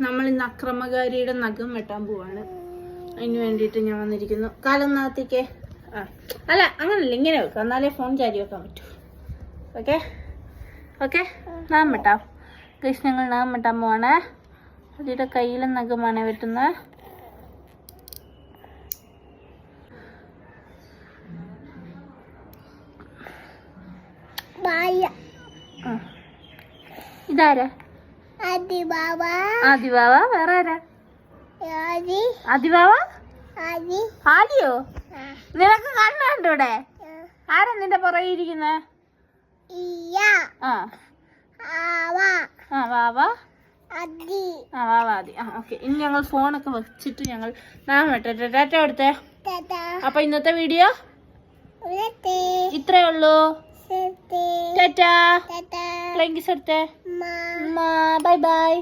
നമ്മൾ ഇന്ന് അക്രമകാരിയുടെ നഖം വെട്ടാൻ പോവാണ്. അതിന് വേണ്ടിയിട്ട് ഞാൻ വന്നിരിക്കുന്നു. കാലൊന്നാത്തേക്ക് ആ അല്ല അങ്ങനല്ല ഇങ്ങനെ വെക്കാം. എന്നാലേ ഫോൺ ചാരി വെക്കാൻ പറ്റൂ. ഓക്കെ ഓക്കെ നാം വെട്ടാം. കൃഷ്ണങ്ങൾ നാം വെട്ടാൻ പോവാണ്. അതിയുടെ കയ്യിലെ നഖമാണ് വെട്ടുന്നത്. ആ. ഇതാരാ? ആദിബാബ ആദിവാവ വേറെ ആരാ? ആദിയോ? നിനക്ക് കണ്ണുണ്ടോ ഇവിടെ? ആരാ നിന്റെ പുറകെ ഇരിക്കുന്നേ? ആ. ആവ. ആ വാവ അദി ആ വാവ ആദി. ആ ഓക്കെ. ഇനി ഞങ്ങൾ ഫോണൊക്കെ വെച്ചിട്ട് ഞങ്ങൾ നാം ടാറ്റ എടുത്തേ തത അപ്പൊ ഇന്നത്തെ വീഡിയോ ഇത്രേ ഉള്ളൂ. ടാറ്റ. തത ഫ്ലൈങ്കിസ് എടുത്തേ ബൈ ബൈ.